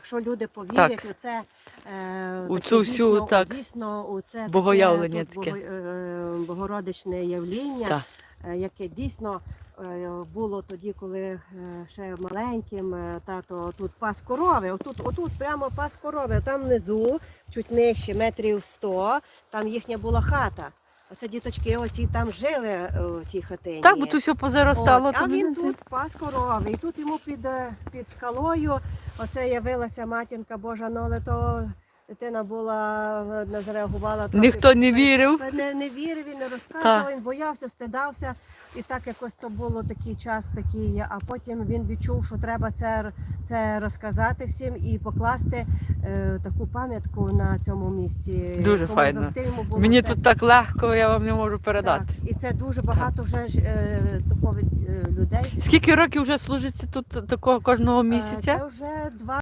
Якщо люди повірять у це, е, У таке цю всю, дійсно, так, дійсно у це богоявлення таке. бого- е, богородичне явління, Так. е, яке дійсно е, було тоді, коли е, ще маленьким е, тато тут пас корови. Отут, отут прямо пас корови, а там внизу, чуть нижче, метрів 100, там їхня була хата. Оце діточки оці там жили е, у тій хатині. Так, бо тут все позаростало. От, а він не- тут пас корови, і тут йому під, е, під скалою оце явилася матінка Божа, ну але то дитина була, е, не зреагувала. трохи. Ніхто не вірив. Не, не вірив, він не розказував, він боявся, стидався. І так якось то було такий час, такий, а потім він відчув, що треба це, це розказати всім і покласти е, таку пам'ятку на цьому місці. Дуже Тому файно. було Мені це- тут так легко, я вам не можу передати. так, і це дуже багато вже ж, е, такого, е, людей. Скільки років вже служиться тут такого кожного Е, місяця? Це вже два